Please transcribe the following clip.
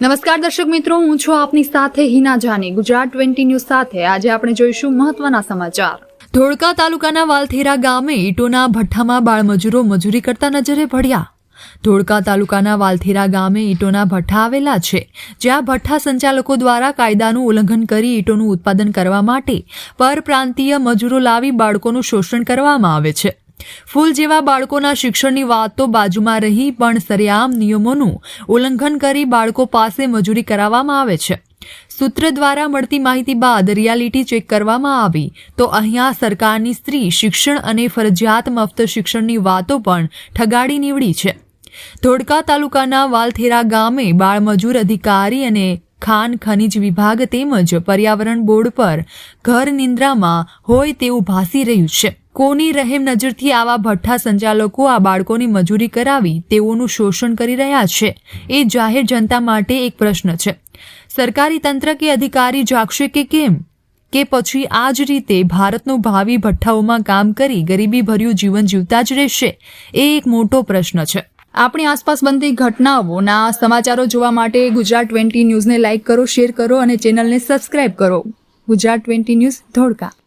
નમસ્કાર દર્શક મિત્રો, હું છું આપની સાથે હિના જાની. ગુજરાત ટ્વેન્ટી ન્યૂઝ સાથે આજે આપણે જોઈશું મહત્વના સમાચાર. ધોળકા તાલુકાના વાલથેરા ગામે ઈટોના ભઠ્ઠામાં બાળમજૂરો મજૂરી કરતા નજરે પડ્યા. ધોળકા તાલુકાના વાલથેરા ગામે ઈટોના ભઠ્ઠા આવેલા છે, જ્યાં ભઠ્ઠા સંચાલકો દ્વારા કાયદાનું ઉલ્લંઘન કરી ઈટોનું ઉત્પાદન કરવા માટે પરપ્રાંતીય મજૂરો લાવી બાળકોનું શોષણ કરવામાં આવે છે. ફૂલ જેવા બાળકોના શિક્ષણની વાત તો બાજુમાં રહી, પણ સરેઆમ નિયમોનું ઉલ્લંઘન કરી બાળકો પાસે મજૂરી કરાવવામાં આવે છે. સૂત્ર દ્વારા મળતી માહિતી બાદ રિયાલિટી ચેક કરવામાં આવી તો અહીંયા સરકારની સ્ત્રી શિક્ષણ અને ફરજિયાત મફત શિક્ષણની વાતો પણ ઠગાડી નીવડી છે. ધોળકા તાલુકાના વાલથેરા ગામે બાળમજૂર અધિકારી અને ખાન ખનિજ વિભાગ તેમજ પર્યાવરણ બોર્ડ પર ઘર નિંદ્રામાં હોય તેવું ભાસી રહ્યું છે. કોની રહેમ નજરથી આવા ભઠ્ઠા સંચાલકો આ બાળકોની મજૂરી કરાવી તેઓનું શોષણ કરી રહ્યા છે? એ જાહેર જનતા માટે એક પ્રશ્ન છે. સરકારી તંત્ર કે અધિકારી જાગશે કે કેમ? કે પછી આ જ રીતે ભારતનું ભાવિ ભઠ્ઠાઓમાં કામ કરી ગરીબી ભર્યું જીવન જીવતા જ રહેશે? એ એક મોટો પ્રશ્ન છે. આપણી આસપાસ બનતી ઘટનાઓના સમાચારો જોવા માટે ગુજરાત ટ્વેન્ટી ન્યૂઝને લાઇક કરો, શેર કરો અને ચેનલને સબસ્ક્રાઇબ કરો. Gujarat twenty news Dholka.